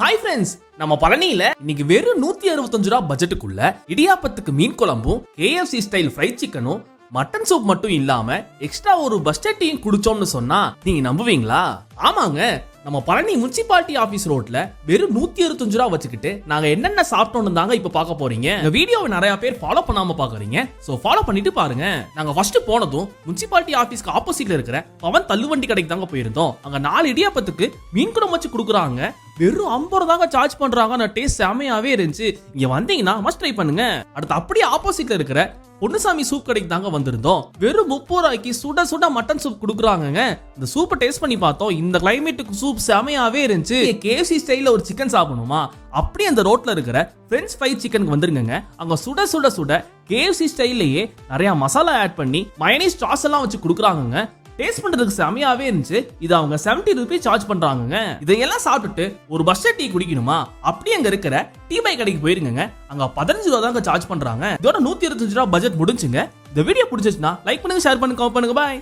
Hi friends நம்ம பழனியில இன்னைக்கு வெறும் நூத்தி அறுபத்தஞ்சு ரூபா பட்ஜெட்டுக்குள்ள இடியாப்பத்துக்கு மீன் குழம்பும் கேஎஃப்சி ஸ்டைல் ஃப்ரைட் சிக்கனும் மட்டன் சூப் மட்டும் இல்லாம எக்ஸ்ட்ரா ஒரு பஸ்டர் டீயும் குடிச்சோம்னு சொன்னா நீங்க நம்புவீங்களா? ஆமாங்க நம்ம பழனி முனிசிபாலிட்டி ஆஃபீஸ் ரோட்ல வெறும் நூத்தி அறுபத்தஞ்சு ரூபா வச்சுக்கிட்டு நாங்க என்னென்ன சாப்பிட்டோம்னு தாங்க இப்ப பார்க்க போறீங்க. இந்த வீடியோவை நிறைய பேர் ஃபாலோ பண்ணாம பாக்குறீங்க சோ ஃபாலோ பண்ணிட்டு பாருங்க. நாங்க ஃபர்ஸ்ட் போனதும் முனிசிபாலிட்டி ஆஃபீஸ்க்கு ஆப்போசிட்ல இருக்கிற பவன் தள்ளுவண்டி கடைக்கு தாங்க போயிருந்தோம். அங்க நாலு இடியாப்பத்துக்கு மீன் குழம்பு வச்சு கொடுக்குறாங்க. வெறும் ஐம்பது தாங்க சார்ஜ் பண்றாங்க அந்த டேஸ்ட் செமையாவே இருந்துச்சு. இங்க வந்தீங்கன்னா மஸ்ட் ட்ரை பண்ணுங்க. அடுத்து அப்படியே ஆப்போசிட்ல இருக்கிற பொன்னுசாமி சூப் கடைக்கு தாங்க வந்திருந்தோம். வெறும் முப்பது ரூபாய்க்கு சுட சுட மட்டன் சூப் கொடுக்குறாங்கங்க. இந்த சூப்பை டேஸ்ட் பண்ணி பார்த்தோம். இந்த கிளைமேட்டுக்கு சூப் செமையாவே இருந்துச்சு. கேசி ஸ்டைல ஒரு சிக்கன் சாப்பிடணுமா? அப்படியே அந்த ரோட்ல இருக்கிற ஃப்ரெஞ்ச் ஃப்ரை சிக்கனுக்கு வந்துருங்க அங்க சுட சுட சுட கேஎஃப்சி ஸ்டைல்லையே நிறைய மசாலா ஆட் பண்ணி மயனீஸ் சாஸ் எல்லாம் வச்சு கொடுக்குறாங்கங்க. டேஸ்ட் பண்றதுக்கு செமையாவே இருந்துச்சு. இது அவங்க 70 ருபீஸ் சார்ஜ் பண்றாங்க இதையெல்லாம் சாப்பிட்டுட்டு ஒரு பஸ் டீ குடிக்கணுமா? அப்படியே அங்க இருக்கிற டீ பை கடைக்கு போயிருங்க அங்க பதினஞ்சு ரூபா தான் சார்ஜ் பண்றாங்க. இதோட நூத்தி இருபத்தஞ்சு ரூபா பட்ஜெட் முடிஞ்சுங்க. இந்த வீடியோ பிடிச்சிச்சுன்னா லைக் பண்ணுங்க ஷேர் பண்ணுங்க கமெண்ட் பண்ணுங்க. பாய்